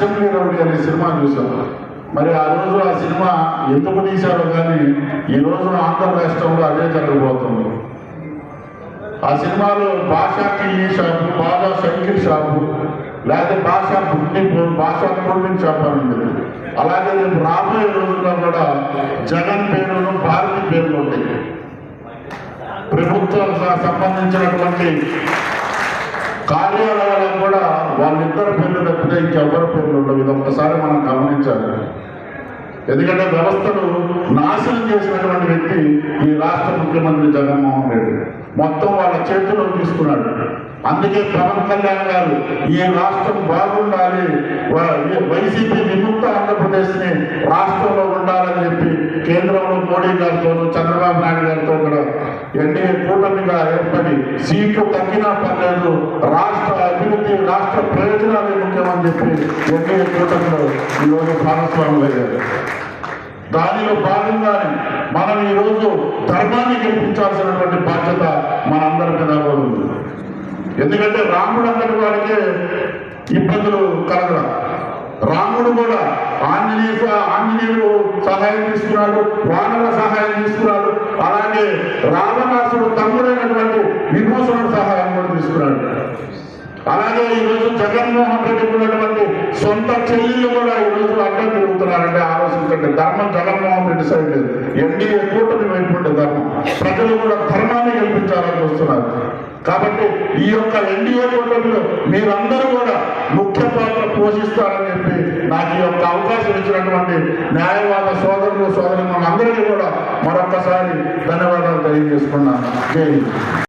నేరువుడి అనే సినిమా చూసాం మరి ఆ రోజు ఆ సినిమా ఎందుకు తీశాడో కానీ ఈ రోజు ఆంధ్ర రాష్ట్రంలో అదే జరగబోతుంది. ఆ సినిమాలో భాషా టీవీ షాపు బాగా సైకిల్ షాపు లేకపోతే భాషా బుడ్డి భాషా కూల్ షాప్ అని ఉండేది అలాగే రేపు రాబోయే రోజుల్లో కూడా జగన్ పేరును భారతి పేర్లు ఉంటాయి ప్రభుత్వం సంబంధించినటువంటి కార్యాలయాలకు వాళ్ళిద్దరు పేర్లు తప్పితే ఇంకెవరి పేర్లు ఉండవు. ఇది ఒక్కసారి మనం గమనించాలి. ఎందుకంటే వ్యవస్థను నాశనం చేసినటువంటి వ్యక్తి ఈ రాష్ట్ర ముఖ్యమంత్రి జగన్మోహన్ రెడ్డి. మొత్తం వాళ్ళ చేతిలో తీసుకున్నాడు. అందుకే పవన్ కళ్యాణ్ గారు ఈ రాష్ట్రం బాగుండాలి. వా- ఈ వైసీపీ విముక్త ఆంధ్రప్రదేశ్ని రాష్ట్రంలో ఉండాలని చెప్పి కేంద్రంలో మోడీ గారితో చంద్రబాబు నాయుడు గారితో కూడా ఎన్డీఏ కూటమిగా ఏర్పడి సీట్లు తగ్గినా పర్లేదు. రాష్ట్ర అభివృద్ధి రాష్ట్ర ప్రయోజనాలే ముఖ్యమని చెప్పి ఎన్డీఏ కూటమిలో ఈరోజు భాగస్వాములు అయ్యారు. దానిలో భాగంగానే మనం ఈరోజు ధర్మాన్ని గెలిపించాల్సినటువంటి బాధ్యత మనందరి మీద కూడా ఉంది. ఎందుకంటే రాముడు అందరి వాడికే ఇబ్బందులు కలగడం రాముడు కూడా ఆంజనేయ ఆంజనేయుడు సహాయం తీసుకున్నాడు వానర సహాయం తీసుకున్నాడు అలాగే రావణాసుడు తమ్ముడైనటువంటి విభూషణుడు సహాయం కూడా తీసుకున్నాడు అలాగే ఈరోజు జగన్మోహన్ రెడ్డి ఉన్నటువంటి సొంత చెల్లెళ్ళు కూడా ఈరోజు అడ్డం తిరుగుతున్నారంటే ఆలోచించండి. ధర్మం జగన్మోహన్ రెడ్డి సైడ్ లేదు ఎన్డీఏ కూటమి వైపు ధర్మం. ప్రజలు కూడా ధర్మాన్ని కల్పించాలని చూస్తున్నారు. కాబట్టి ఈ యొక్క ఎన్డీఏ కూటమిలో మీరందరూ కూడా ముఖ్య పాత్ర పోషిస్తారని చెప్పి నాకు ఈ యొక్క అవకాశం ఇచ్చినటువంటి న్యాయవాద సోదరులు సోదరులు అందరికీ కూడా మరొకసారి ధన్యవాదాలు తెలియజేసుకున్నాను. జై